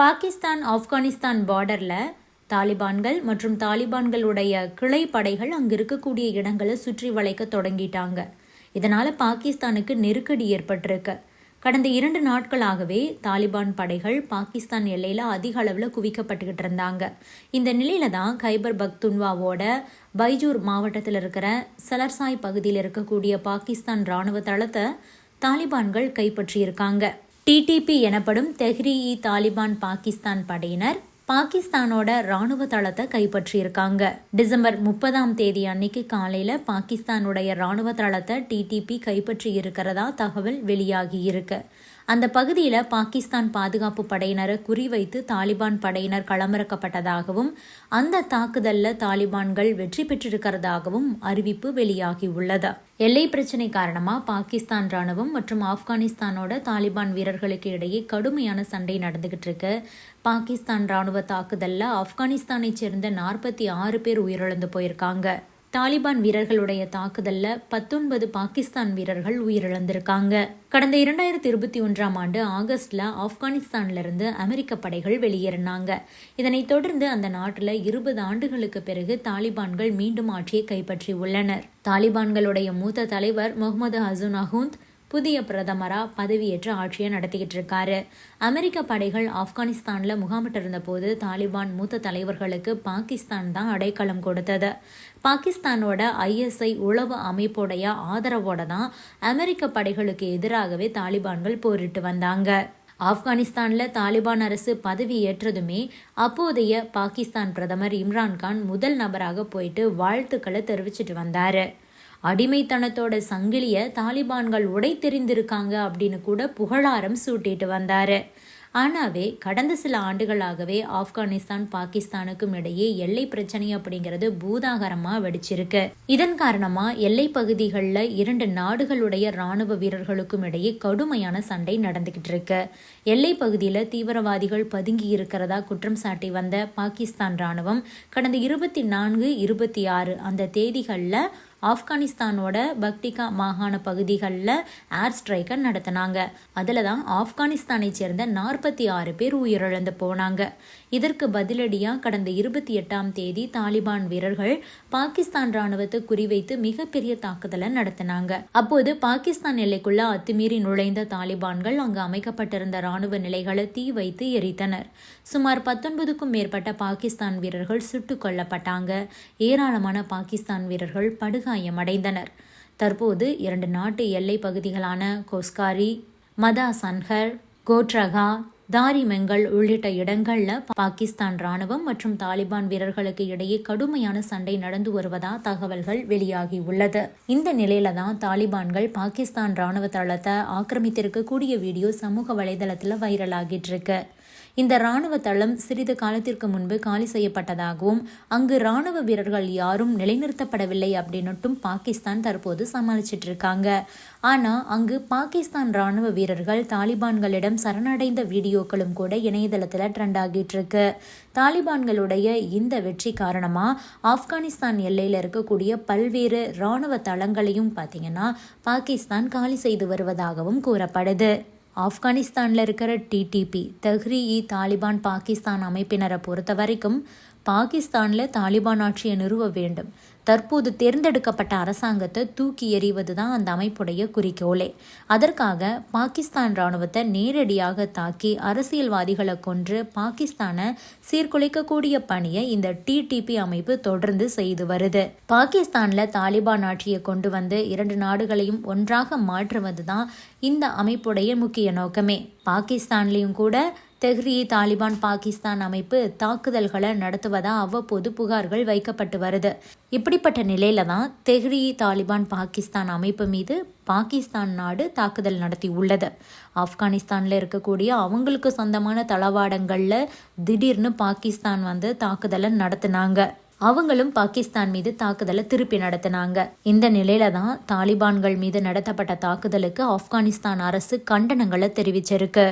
பாகிஸ்தான் ஆப்கானிஸ்தான் பார்டரில் தாலிபான்கள் மற்றும் தாலிபான்களுடைய கிளை படைகள் அங்கே இருக்கக்கூடிய இடங்களை சுற்றி வளைக்க தொடங்கிட்டாங்க. இதனால் பாகிஸ்தானுக்கு நெருக்கடி ஏற்பட்டிருக்கு. கடந்த இரண்டு நாட்களாகவே தாலிபான் படைகள் பாகிஸ்தான் எல்லையில் அதிக அளவில் குவிக்கப்பட்டுக்கிட்டு இருந்தாங்க. இந்த நிலையில தான் கைபர் பக்துன்வாவோட பைஜூர் மாவட்டத்தில் இருக்கிற சலர்சாய் பகுதியில் இருக்கக்கூடிய பாகிஸ்தான் ராணுவ தளத்தை தாலிபான்கள் கைப்பற்றியிருக்காங்க. டிடிபி எனப்படும் தெஹ்ரி இ தாலிபான் பாகிஸ்தான் படையினர் பாகிஸ்தானோட ராணுவ தளத்தை கைப்பற்றியிருக்காங்க. டிசம்பர் முப்பதாம் தேதி அன்னைக்கு காலையில பாகிஸ்தானுடைய ராணுவ தளத்தை டிடிபி கைப்பற்றி இருக்கிறதா தகவல் வெளியாகி இருக்கு. அந்த பகுதியில் பாகிஸ்தான் பாதுகாப்பு படையினரை குறிவைத்து தாலிபான் படையினர் களமிறக்கப்பட்டதாகவும் அந்த தாக்குதலில் தாலிபான்கள் வெற்றி பெற்றிருக்கிறதாகவும் அறிவிப்பு வெளியாகியுள்ளது. எல்லை பிரச்சினை காரணமாக பாகிஸ்தான் ராணுவம் மற்றும் ஆப்கானிஸ்தானோட தாலிபான் வீரர்களுக்கு இடையே கடுமையான சண்டை நடந்துகிட்டு இருக்கு. பாகிஸ்தான் ராணுவ தாக்குதலில் ஆப்கானிஸ்தானைச் சேர்ந்த நாற்பத்தி ஆறு பேர் உயிரிழந்து போயிருக்காங்க. தாலிபான் வீரர்களுடைய தாக்குதலில் பத்தொன்பது பாகிஸ்தான் வீரர்கள் உயிரிழந்திருக்காங்க. கடந்த இரண்டாயிரத்தி இருபத்தி ஒன்றாம் ஆண்டு ஆகஸ்டில் ஆப்கானிஸ்தான்லேருந்து அமெரிக்க படைகள் வெளியேறினாங்க. இதனைத் தொடர்ந்து அந்த நாட்டில் இருபது ஆண்டுகளுக்கு பிறகு தாலிபான்கள் மீண்டும் ஆட்சியை கைப்பற்றி உள்ளனர் தாலிபான்களுடைய மூத்த தலைவர் முகமது ஹசுன் அஹூந்த் புதிய பிரதமராக பதவியேற்று ஆட்சியை நடத்திக்கிட்டு இருக்காரு அமெரிக்க படைகள் ஆப்கானிஸ்தானில் முகாமிட்டிருந்த போது தாலிபான் மூத்த தலைவர்களுக்கு பாகிஸ்தான் தான் அடைக்கலம் கொடுத்தது. பாகிஸ்தானோட ஐஎஸ்ஐ உளவு அமைப்புடைய ஆதரவோட தான் அமெரிக்க படைகளுக்கு எதிராகவே தாலிபான்கள் போரிட்டு வந்தாங்க. ஆப்கானிஸ்தானில் தாலிபான் அரசு பதவி ஏற்றதுமே அப்போதைய பாகிஸ்தான் பிரதமர் இம்ரான்கான் முதல் நபராக போயிட்டு வாழ்த்துக்களை தெரிவிச்சிட்டு வந்தார். அடிமைத்தனத்தோட சங்கிலிய தாலிபான்கள் உடை தெரிந்திருக்காங்க அப்படின்னு கூட புகழாரம் சூட்டிட்டு வந்தாரு. ஆனாவே கடந்த சில ஆண்டுகளாகவே ஆப்கானிஸ்தான் பாகிஸ்தானுக்கும் இடையே எல்லை பிரச்சனை அப்படிங்கிறது பூதாகரமா வெடிச்சிருக்கு. இதன் காரணமா எல்லை பகுதிகளில் இரண்டு நாடுகளுடைய ராணுவ வீரர்களுக்கும் இடையே கடுமையான சண்டை நடந்துகிட்டு இருக்கு. எல்லை பகுதியில் தீவிரவாதிகள் பதுங்கி இருக்கிறதா குற்றம் சாட்டி வந்த பாகிஸ்தான் ராணுவம் கடந்த இருபத்தி நான்கு இருபத்தி ஆறு அந்த தேதிகளில் ஆப்கானிஸ்தானோட பக்டிகா மாகாண பகுதிகளில் ஏர் ஸ்ட்ரைக்கை நடத்தினாங்க. அதில் தான் ஆப்கானிஸ்தானை சேர்ந்த நாற்பத்தி ஆறு பேர் உயிரிழந்து போனாங்க. இதற்கு பதிலடியாக கடந்த இருபத்தி எட்டாம் தேதி தாலிபான் வீரர்கள் பாகிஸ்தான் ராணுவத்தை குறிவைத்து மிகப்பெரிய தாக்குதலை நடத்தினாங்க. அப்போது பாகிஸ்தான் எல்லைக்குள்ள அத்துமீறி நுழைந்த தாலிபான்கள் அங்கு அமைக்கப்பட்டிருந்த ராணுவ நிலைகளை தீ வைத்து எரித்தனர். சுமார் பத்தொன்பதுக்கும் மேற்பட்ட பாகிஸ்தான் வீரர்கள் சுட்டுக் கொல்லப்பட்டாங்க. ஏராளமான பாகிஸ்தான் வீரர்கள் படுக காயமடைந்தனர். தற்போது இரண்டு நாட்டு எல்லை பகுதிகளான கோஸ்காரி மதா சன்ஹர் கோட்ரகா தாரிமெங்கல் உள்ளிட்ட இடங்கள்ல பாகிஸ்தான் ராணுவம் மற்றும் தாலிபான் வீரர்களுக்கு இடையே கடுமையான சண்டை நடந்து வருவதா தகவல்கள் வெளியாகி உள்ளது. இந்த நிலையில தான் தாலிபான்கள் பாகிஸ்தான் ராணுவ தளத்தை ஆக்கிரமித்திருக்கக்கூடிய வீடியோ சமூக வலைதளத்துல வைரலாகிட்டு இருக்கு. இந்த ராணுவ தளம் சிறிது காலத்திற்கு முன்பு காலி செய்யப்பட்டதாகவும் அங்கு ராணுவ வீரர்கள் யாரும் நிலைநிறுத்தப்படவில்லை அப்படின்னுட்டும் பாகிஸ்தான் தற்போது சமாளிச்சிட்டு இருக்காங்க ஆனா அங்கு பாகிஸ்தான் ராணுவ வீரர்கள் தாலிபான்களிடம் சரணடைந்த வீடியோக்களும் கூட இணையதளத்துல ட்ரெண்ட் ஆகிட்டு இருக்கு தாலிபான்களுடைய இந்த வெற்றி காரணமா ஆப்கானிஸ்தான் எல்லையில இருக்கக்கூடிய பல்வேறு ராணுவ தளங்களையும் பார்த்தீங்கன்னா பாகிஸ்தான் காலி செய்து வருவதாகவும் கூறப்படுது. ஆப்கானிஸ்தானில் இருக்கிற டிடிபி தஹ்ரி இ தாலிபான் பாகிஸ்தான் அமைப்பினரை பொறுத்த வரைக்கும் பாகிஸ்தானில் தாலிபான் ஆட்சியை நிறுவ வேண்டும். தற்போது தேர்ந்தெடுக்கப்பட்ட அரசாங்கத்தை தூக்கி எறிவது தான் அந்த அமைப்புடைய குறிக்கோளே. அதற்காக பாகிஸ்தான் ராணுவத்தை நேரடியாக தாக்கி அரசியல்வாதிகளை கொன்று பாகிஸ்தானை சீர்குலைக்கக்கூடிய பணியை இந்த டிடிபி அமைப்பு தொடர்ந்து செய்து வருது. பாகிஸ்தானில் தாலிபான் ஆட்சியை கொண்டு வந்து இரண்டு நாடுகளையும் ஒன்றாக மாற்றுவது தான் இந்த அமைப்புடைய முக்கிய நோக்கமே. பாகிஸ்தான்லேயும் கூட தெஹ்ரி தாலிபான் பாகிஸ்தான் அமைப்பு தாக்குதல்களை நடத்துவதா அவ்வப்போது புகார்கள் வைக்கப்பட்டு வருது. இப்படிப்பட்ட நிலையில தான் தெஹ்ரி தாலிபான் பாகிஸ்தான் அமைப்பு மீது பாகிஸ்தான் நாடு தாக்குதல் நடத்தி உள்ளது. ஆப்கானிஸ்தானில் இருக்கக்கூடிய அவங்களுக்கு சொந்தமான தளவாடங்களில் திடீர்னு பாகிஸ்தான் வந்து தாக்குதலை நடத்தினாங்க. அவங்களும் பாகிஸ்தான் மீது தாக்குதலை திருப்பி நடத்தினாங்க. இந்த நிலையில தான் தாலிபான்கள் மீது நடத்தப்பட்ட தாக்குதலுக்கு ஆப்கானிஸ்தான் அரசு கண்டனங்களை தெரிவிச்சிருக்கு.